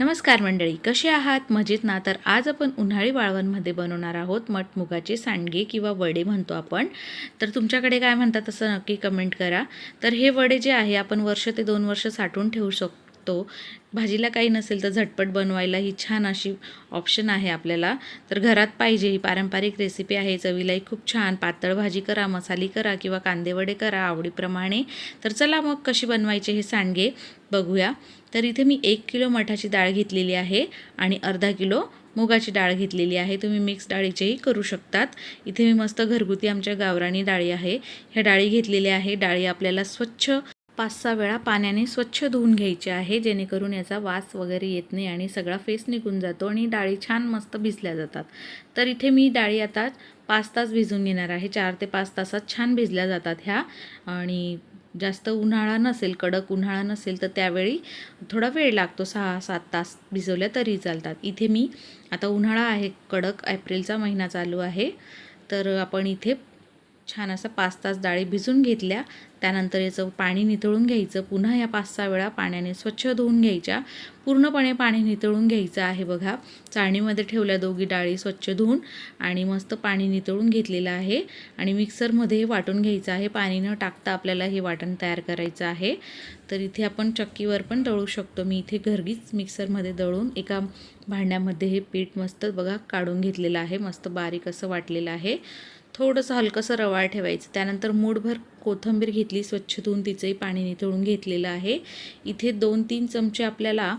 नमस्कार मंडळी कसे आहात? मजेत ना? तर आज आपण उन्हाळी वाळवणमध्ये बनवणार आहोत मटमुगाचे सांडगे किंवा वडे म्हणतो आपण. तर तुमच्याकडे काय म्हणतात तसं नक्की कमेंट करा. तर हे वडे जे आहे आपण वर्ष ते दोन वर्ष साठवून ठेवू शकतो. भाजीला काही नसेल तर झटपट बनवायला ही छान अशी ऑप्शन आहे आपल्याला. तर घरात पाहिजे ही पारंपरिक रेसिपी आहे. चवीलाही खूप छान. पातळ भाजी करा मसाली करा किंवा कांदेवडे करा आवडीप्रमाणे. तर चला मग कशी बनवायचे हे सांडगे बघूया. तर इथे मी एक किलो मठाची डाळ घेतलेली आहे आणि अर्धा किलो मुगाची डाळ घेतलेली आहे. तुम्ही मिक्स डाळीचेही करू शकतात. इथे मी मस्त घरगुती आमच्या गावरानी डाळी आहे. ह्या डाळी घेतलेल्या आहे. डाळी आपल्याला स्वच्छ पाच सहा वेळा पाण्याने स्वच्छ धुवून घ्यायचे आहे जेणेकरून याचा वास वगैरे येत नाही आणि सगळा फेस निघून जातो आणि डाळी छान मस्त भिजल्या जातात. तर इथे मी डाळी आता पाच तास भिजून घेणार आहे. चार ते पाच तासात छान भिजल्या जातात ह्या. आणि जास्त उन्हाळा नसेल कडक उन्हाळा नसेल तर त्यावेळी थोडा वेळ लागतो. सहा सात तास भिजवल्या तरी चालतात. इथे मी आता उन्हाळा आहे कडक एप्रिलचा महिना चालू आहे. तर आपण इथे छान असं पाच तास डाळी भिजून घेतल्या. त्यानंतर याचं पाणी नितळून घ्यायचं. पुन्हा या पाच सहा वेळा पाण्याने स्वच्छ धुवून घ्यायच्या. पूर्णपणे पाणी नितळून घ्यायचं आहे बघा. चाळणीमध्ये ठेवल्या दोघी डाळी स्वच्छ धुवून आणि मस्त पाणी नितळून घेतलेलं आहे. आणि मिक्सरमध्ये वाटून घ्यायचं आहे. पाणी न टाकता आपल्याला हे वाटण तयार करायचं आहे. तर इथे आपण चक्कीवर पण दळू शकतो. मी इथे घरगीच मिक्सरमध्ये दळून एका भांड्यामध्ये हे पीठ मस्त बघा काढून घेतलेलं आहे. मस्त बारीक असं वाटलेलं आहे. थोडंसं हलकंसं रवाळ ठेवायचं. त्यानंतर मूठभर कोथिंबीर घेतली स्वच्छ धुवून तिचंही पाणी निथळून घेतलेलं आहे. इथे दोन तीन चमचे आपल्याला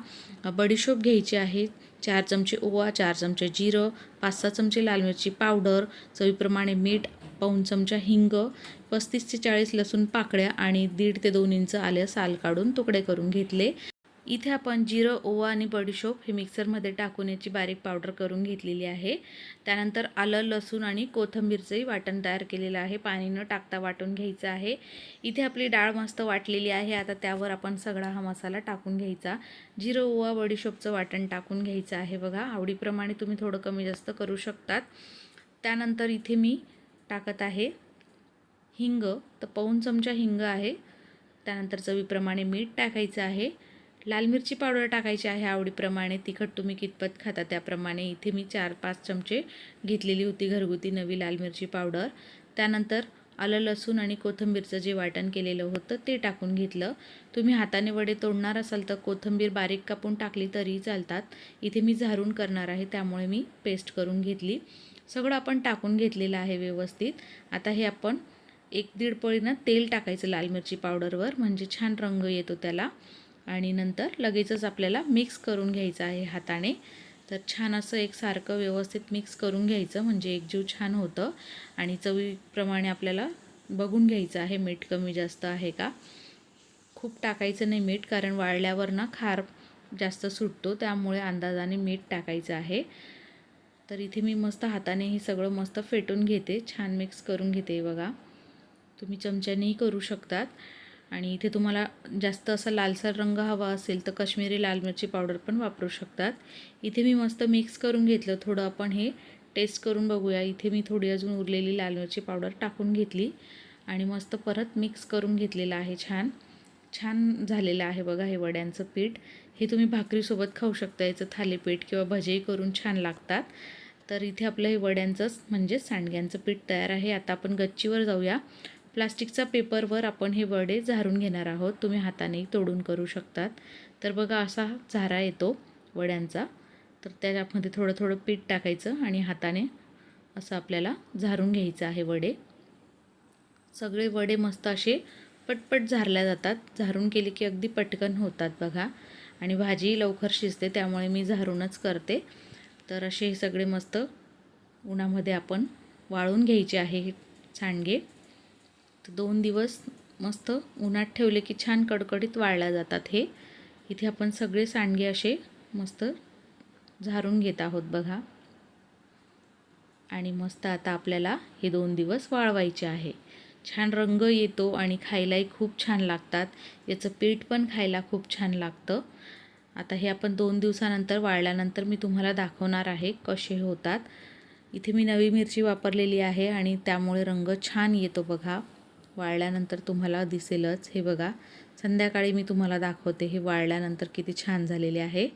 बडीशोप घ्यायचे आहे. चार चमचे ओवा चार चमचे जिरं पाच सहा चमचे लाल मिरची पावडर चवीप्रमाणे मीठ पाऊन चमचा हिंग पस्तीस ते चाळीस लसूण पाकळ्या आणि दीड ते दोन इंच आल्या साल काढून तुकडे करून घेतले. इथे आपण जिरं ओवा आणि बडीशोप हे मिक्सरमध्ये टाकून याची बारीक पावडर करून घेतलेली आहे. त्यानंतर आलं लसूण आणि कोथिंबीरचंही वाटण तयार केलेलं आहे. पाणी न टाकता वाटून घ्यायचं आहे. इथे आपली डाळ मस्त वाटलेली आहे. आता त्यावर आपण सगळा हा मसाला टाकून घ्यायचा. जिरं ओवा बडीशोपचं वाटण टाकून घ्यायचं आहे बघा. आवडीप्रमाणे तुम्ही थोडं कमी जास्त करू शकतात. त्यानंतर इथे मी टाकत आहे हिंग. तर पाऊन चमचा हिंग आहे. त्यानंतर चवीप्रमाणे मीठ टाकायचं आहे. लाल मिरची पावडर टाकायची आहे आवडीप्रमाणे. तिखट तुम्ही कितपत खाता त्याप्रमाणे इथे मी चार पाच चमचे घेतलेली होती घरगुती नवी लाल मिरची पावडर. त्यानंतर आलं लसूण आणि कोथिंबीरचं जे वाटण केलेलं होतं ते टाकून घेतलं. तुम्ही हाताने वडे तोडणार असाल तर कोथिंबीर बारीक कापून टाकली तरीही चालतात. इथे मी झारून करणार आहे त्यामुळे मी पेस्ट करून घेतली. सगळं आपण टाकून घेतलेलं आहे व्यवस्थित. आता हे आपण एक दीड पळीनं तेल टाकायचं लाल मिरची पावडरवर. म्हणजे छान रंग येतो त्याला. आणि नंतर लगेचच आपल्याला मिक्स करून घ्यायचं आहे हाताने. तर छान असं एकसारखं व्यवस्थित मिक्स करून घ्यायचं म्हणजे एकजीव छान होतं. आणि चवीप्रमाणे आपल्याला बघून घ्यायचं आहे मीठ कमी जास्त आहे का? खूप टाकायचं नाही मीठ कारण वाळल्यावर ना खार जास्त सुटतो त्यामुळे अंदाजाने मीठ टाकायचं आहे. तर इथे मी मस्त हाताने हे सगळं मस्त फेटून घेते छान मिक्स करून घेते बघा. तुम्ही चमच्यानेही करू शकतात. आणि इथे तुम्हाला जास्त असा लालसर रंग हवा असेल तर कश्मीरी लाल मिरची पावडर पण वापरू शकतात. इथे मी मस्त मिक्स करून घेतलं. थोडं आपण हे टेस्ट करून बघूया. इथे मी थोडी अजून उरलेली लाल मिरची पावडर टाकून घेतली आणि मस्त परत मिक्स करून घेतलेलं आहे छान. छान झालेलं आहे बघा हे वड्यांचं पीठ. हे तुम्ही भाकरीसोबत खाऊ शकता. याचं थालीपीठ किंवा भजेही करून छान लागतात. तर इथे आपलं हे वड्यांचंच म्हणजे सांडग्यांचं पीठ तयार आहे. आता आपण गच्चीवर जाऊया. प्लास्टिकचा पेपरवर आपण हे वडे झारून घेणार आहोत. तुम्ही हाताने तोडून करू शकतात. तर बघा असा झारा येतो वड्यांचा. तर त्याच्यामध्ये थोडं थोडं पीठ टाकायचं आणि हाताने असं आपल्याला झारून घ्यायचं आहे वडे. सगळे वडे मस्त असे पटपट झारल्या जातात. झारून केले की अगदी पटकन होतात बघा. आणि भाजी लवकर शिजते त्यामुळे मी झारूनच करते. तर असे हे सगळे मस्त उन्हामध्ये आपण वाळून घ्यायचे आहे हे सांडगे. तर दोन दिवस मस्त उन्हात ठेवले की छान कडकडीत वाळल्या जातात हे. इथे आपण सगळे सांडगे असे मस्त झारून घेत आहोत बघा. आणि मस्त आता आपल्याला हे दोन दिवस वाळवायचे आहे. छान रंग येतो आणि खायलाही खूप छान लागतात. याचं पीठ पण खायला खूप छान लागतं. आता हे आपण दोन दिवसानंतर वाळल्यानंतर मी तुम्हाला दाखवणार आहे कसे होतात. इथे मी नवी मिरची वापरलेली आहे आणि त्यामुळे रंग छान येतो बघा. वाळल्यानंतर तुम्हाला दिसेलच. हे बघा संध्याकाळी मी तुम्हाला दाखवते हे वाळल्यानंतर किती छान झालेले आहे.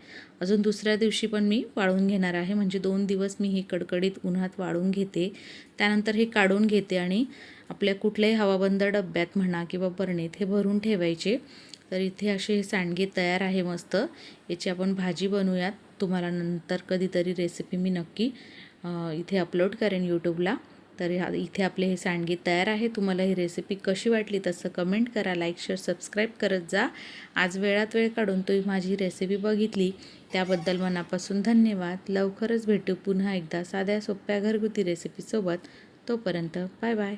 अजून दुसऱ्या दिवशी पण मी वाळून घेणार आहे. म्हणजे दोन दिवस मी हे कडकडीत उन्हात वाळून घेते. त्यानंतर हे काढून घेते आणि आपल्या कुठल्याही हवाबंद डब्यात म्हणा किंवा बरणीत हे भरून ठेवायचे. तर इथे असे हे सांडगे तयार आहे मस्त. याची आपण भाजी बनवूयात. तुम्हाला नंतर कधीतरी रेसिपी मी नक्की इथे अपलोड करेन यूट्यूबला तर ह्या इथे आपले हे सांडगी तयार आहे. तुम्हाला ही रेसिपी कशी वाटली तसं कमेंट करा लाईक शेअर सबस्क्राईब करत जा. आज वेळात वेळ काढून तुम्ही माझी रेसिपी बघितली. त्याबद्दल मनापासून धन्यवाद. लवकरच भेटू पुन्हा एकदा साध्या सोप्या घरगुती रेसिपीसोबत तोपर्यंत बाय बाय